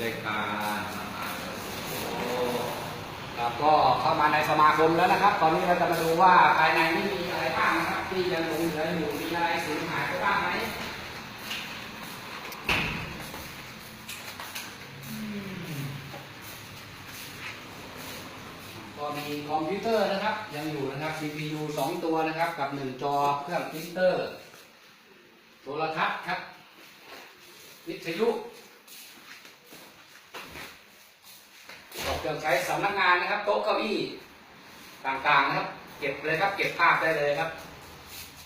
เลยค่ะครับก็เข้ามาในสมาคมแล้วนะครับ ตอนนี้เราจะมาดูว่าภายในนี่มีอะไรบ้างนะครับ ที่ยังหลงเหลืออยู่มีอะไรสูญหายไปบ้างไหมก็มีคอมพิวเตอร์นะครับ ยังอยู่นะครับ CPU สองตัวนะครับ กับหนึ่งจอเครื่องพิมพ์เตอร์ โทรทัศน์ครับ วิทยุ เครื่องใช้สำนักงานนะครับ โต๊ะเก้าอี้ต่างๆนะครับ เก็บเลยครับ เก็บภาพได้เลยครับ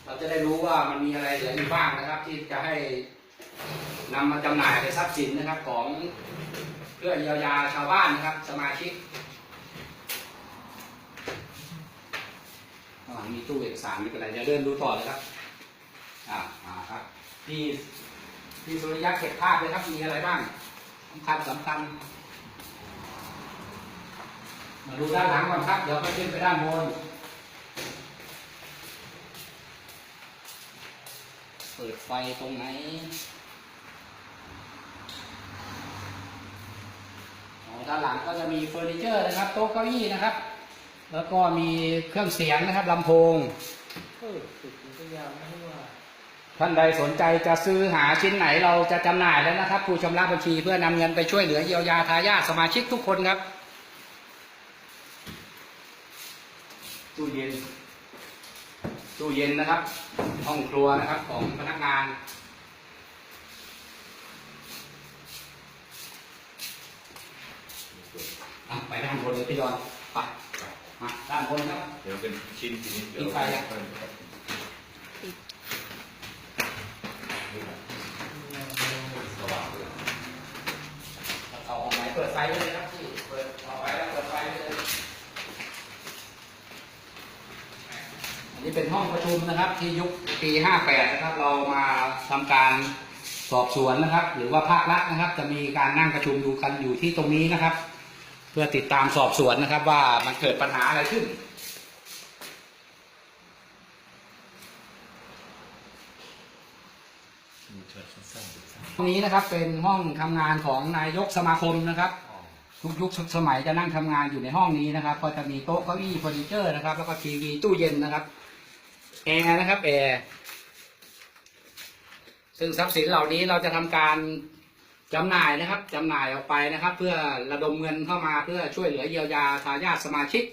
เราจะได้รู้ว่ามันมีอะไรเหลืออยู่บ้างนะครับ ที่จะให้นำมาจำหน่ายเป็นทรัพย์สินนะครับของเพื่อเยียวยาชาวบ้านนะครับ สมาชิกข้างหลังมีตู้เอกสารม่เป็นไรเดี๋ยวเดินดูต่อเลยครับ อ่าอ่าครับที่ที่สุริยะเก็บภาพเลยครับมีอะไรบ้างสำคัญสำคัญ มาดูด้านหลังก่อนครับ เดี๋ยวก็ขึ้นไปด้านบน เปิดไฟตรงไหนอ๋อด้านหลังก็จะมีเฟอร์นิเจอร์นะครับ โต๊ะเก้าอี้นะครับ แล้วก็มีเครื่องเสียงนะครับลำโพงเออสุดก็ยาวไม่ว่าท่านใดสนใจจะซื้อหาชิ้นไหนเราจะจำหน่ายแล้วนะครับ ผู้ชำระบัญชีเพื่อนำเงินไปช่วยเหลือเยียวยาทายาทสมาชิกทุกคนครับ ตู้เย็น ตู้เย็นนะครับ ห้องครัวนะครับของพนักงาน อะไปด้านบนเลยพี่ดอนไปมาด้านบนครับ เดี๋ยวเป็นชิ้นทีนี้เดี๋ยวปิดไฟอะสว่างเลยเอาออกไหนเปิดไฟไว้เลยครับพี่เปิดออกไปแล้วเปิดไฟไว้เลย อันนี้เป็นห้องประชุมนะครับที่ยุคปี 58 นะครับ เรามาทำการสอบสวนนะครับ หรือว่าภาครัฐนะครับ จะมีการนั่งประชุมดูกันอยู่ที่ตรงนี้นะครับ เพื่อติดตามสอบสวนนะครับ ว่ามันเกิดปัญหาอะไรขึ้นมีเชิญสั้นๆห้องนี้นะครับเป็นห้องทำงานของนายกสมาคมนะครับทุกยุคสมัยจะนั่งทำงานอยู่ในห้องนี้นะครับ ก็จะมีโต๊ะเก้าอี้เฟอร์นิเจอร์นะครับ แล้วก็ทีวีตู้เย็นนะครับ แอร์นะครับแอร์ซึ่งทรัพย์สินเหล่านี้เราจะทำการจำหน่ายนะครับจำหน่ายออกไปนะครับ เพื่อระดมเงินเข้ามาเพื่อช่วยเหลือเยียวยาทายาทสมาชิก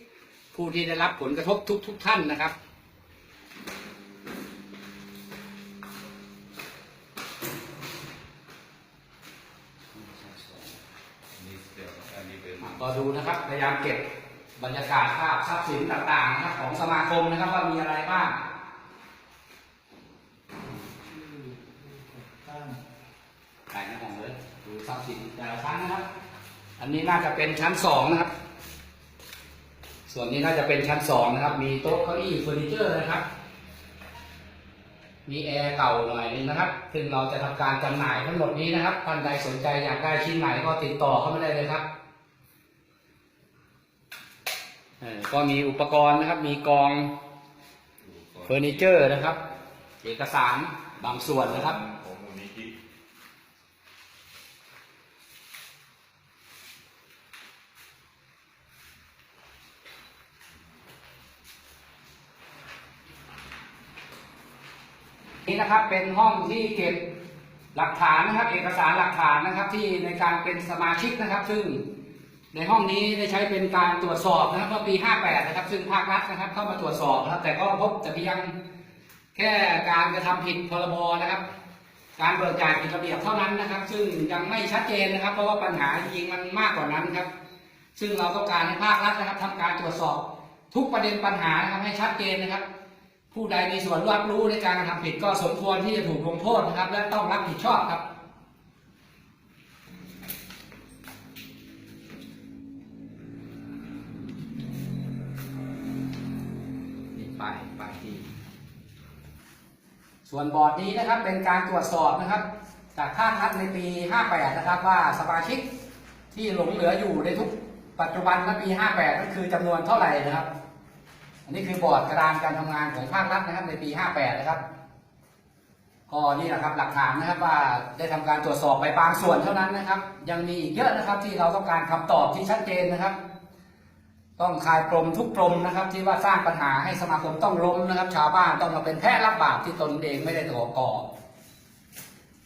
ผู้ที่ได้รับผลกระทบทุกทุกๆท่านนะครับอันนี้เดี๋ยวอันนี้เป็นก็ดูนะครับพยายามเก็บบรรยากาศภาพทรัพย์สินต่างๆนะครับของสมาคมนะครับว่ามีอะไรบ้าง ใครนะของเลยดูทรัพย์สินแต่ละชั้นนะครับ อันนี้น่าจะเป็นชั้นสองนะครับ ส่วนนี้น่าจะเป็นชั้นสองนะครับ มีโต๊ะเก้าอี้เฟอร์นิเจอร์นะครับ มีแอร์เก่าหน่อยนึงนะครับ ซึ่งเราจะทำการจำหน่ายทั้งหมดนี้นะครับท่านใดสนใจอยากได้ชิ้นไหนก็ติดต่อเข้ามาได้เลยครับก็มีอุปกรณ์นะครับ มีกองเฟอร์นิเจอร์นะครับ เอกสารบางส่วนนะครับ นิธินี่นะครับเป็นห้องที่เก็บหลักฐานนะครับ เอกสารหลักฐานนะครับที่ในการเป็นสมาชิกนะครับ ซึ่งในห้องนี้ได้ใช้เป็นการตรวจสอบนะครับเมื่อปี 58 นะครับ ซึ่งภาครัฐนะครับ เข้ามาตรวจสอบนะครับ แต่ก็พบแต่เพียงแค่การกระทำผิดพรบนะครับ การเบิกจ่ายผิดระเบียบเท่านั้นนะครับ ซึ่งยังไม่ชัดเจนนะครับ เพราะว่าปัญหาจริงมันมากกว่านั้นครับ ซึ่งเราต้องการให้ภาครัฐนะครับทำการตรวจสอบทุกประเด็นปัญหานะครับให้ชัดเจนนะครับ ผู้ใดมีส่วนรับรู้ในการกระทำผิดก็สมควรที่จะถูกลงโทษนะครับ และต้องรับผิดชอบครับนี่ไปไปที่ ส่วนบอร์ดนี้นะครับเป็นการตรวจสอบนะครับ จากภาครัฐในปี 58 นะครับว่าสมาชิกที่หลงเหลืออยู่ในทุกปัจจุบันและปี 58 ก็คือจำนวนเท่าไหร่นะครับ อันนี้คือบอร์ดกระดานการทำงานของภาครัฐนะครับในปี 58 นะครับ ก็นี่แหละครับหลักฐานนะครับว่าได้ทำการตรวจสอบไปบางส่วนเท่านั้นนะครับ ยังมีอีกเยอะนะครับที่เราต้องการคำตอบที่ชัดเจนนะครับ ต้องคลายปรมทุกปรมนะครับที่ว่าสร้างปัญหาให้สมาคมต้องล้มนะครับ ชาวบ้านต้องมาเป็นแพะรับบาปที่ตนเองไม่ได้ก่อก่อ